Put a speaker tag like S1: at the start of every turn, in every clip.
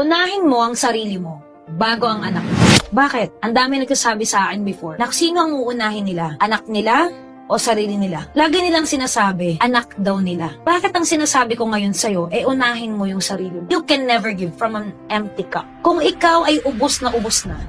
S1: Unahin mo ang sarili mo bago ang anak mo. Bakit? Ang dami nagsasabi sa akin before na sino ang uunahin nila? Anak nila o sarili nila. Lagi nilang sinasabi, anak daw nila. Bakit ang sinasabi ko ngayon sa'yo, eh unahin mo yung sarili mo. You can never give from an empty cup. Kung ikaw ay ubos na ubos na,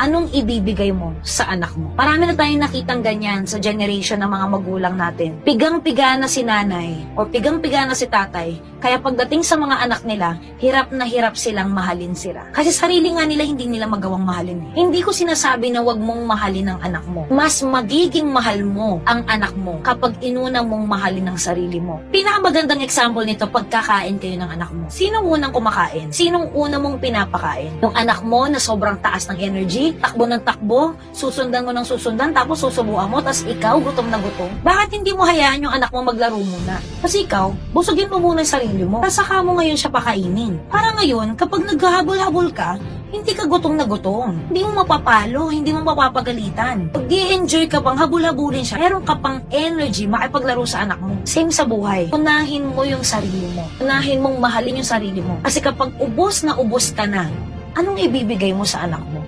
S1: anong ibibigay mo sa anak mo? Marami na tayong nakitang ganyan sa generation ng mga magulang natin. Pigang-piga na si nanay o pigang-piga na si tatay, kaya pagdating sa mga anak nila, hirap na hirap silang mahalin sila. Kasi sarili nga nila hindi nila magawang mahalin. eh. Hindi ko sinasabi na wag mong mahalin ang anak mo. Mas magiging mahal mo ang anak mo kapag inuna mong mahalin ang sarili mo. Pinakamagandang example nito, pagkakain kayo ng anak mo. Sinong unang kumakain? Sinong una mong pinapakain? Yung anak mo na sobrang taas ng energy, takbo ng takbo, susundan mo ng susundan, tapos susubuan mo, tapos ikaw gutom na gutom. Bakit hindi mo hayaan yung anak mo maglaro muna? Kasi ikaw, busugin mo muna yung sarili mo. Tapos saka mo ngayon siya pakainin. Para ngayon, kapag naghahabol-habol ka, hindi ka gutom na gutom. Hindi mo mapapalo, hindi mo mapapagalitan. Pag enjoy ka pang habul-habulin siya, meron ka pang energy makipaglaro sa anak mo. Same sa buhay. Unahin mo yung sarili mo. Unahin mong mahalin yung sarili mo. Kasi kapag ubos na ubos ka na, anong ibibigay mo sa anak mo?